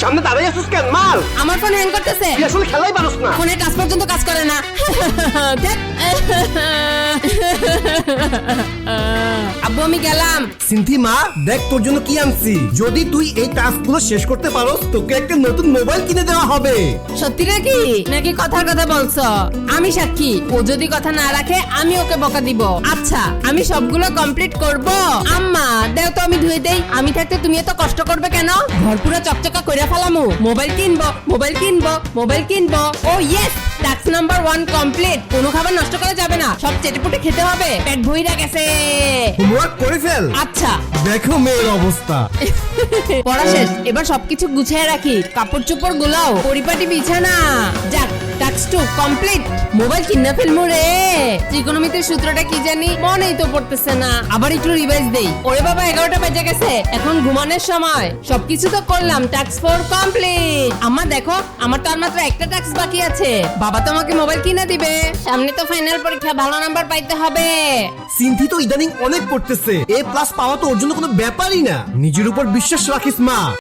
সামনে দাঁড়াই আছিস কেন? মাল! আমার ফোন হ্যাং করতেছে। তুই আসলে খেলাই পারস না। ফোনে টাচ পর্যন্ত কাজ করে না। ধ্যাৎ। আব্বু আমি গেলাম। সিনথি মা দেখ তোর জন্য কি আনছি। যদি তুই এই টাস্কগুলো শেষ করতে পারো তোকে একটা নতুন মোবাইল কিনে দেওয়া হবে। সত্যি নাকি? নাকি কথার কথা বলছো? আমি সাক্ষী। ও যদি কথা না রাখে আমি ওকে বকা দিব। আচ্ছা আমি সবগুলো কমপ্লিট করব। আম্মা দেও তো আমি ধুয়ে দেই। আমি থাকতে তুমি এত কষ্ট করবে কেন? ঘর পুরো চকচকা কইরা ফেলামু। মোবাইল কিনবো মোবাইল কিনবো মোবাইল কিনবো। ও yes task number one complete কোনো খাবার নষ্ট করা যাবে না। সব চেটেপুটে খেতে হবে। পেট ভইরা গেছে। হোমওয়ার্ক করে ফেল। আচ্ছা। দেখো মেয়ের অবস্থা। পড়া শেষ। এবার সবকিছু গুছিয়ে রাখি। কাপড় চোপড় গুলাও। পরিপাটি বিছানা। যাক টু কমপ্লিট মোবাইল রে। ত্রিকোণমিতির সূত্রটা কি জানি? মনেই তো পড়তেছে না। আবার একটু রিভাইজ দেই। ওরে বাবা, এগারোটা বেজে গেছে। এখন ঘুমানোর সময়। সবকিছু তো করলাম। ফোর কমপ্লিট আমার দেখো, আমার তো আর মাত্র একটা টাস্ক বাকি আছে। বাবা তো আমাকে মোবাইল কিনে দিবে। সামনে তো ফাইনাল পরীক্ষা, ভালো নাম্বার পাইতে হবে। সিনথি তো ইদানিং অনেক পড়তেছে। এ প্লাস পাওয়া তো ওর জন্য কোনো ব্যাপারই না। নিজের উপর বিশ্বাস রাখিস মা।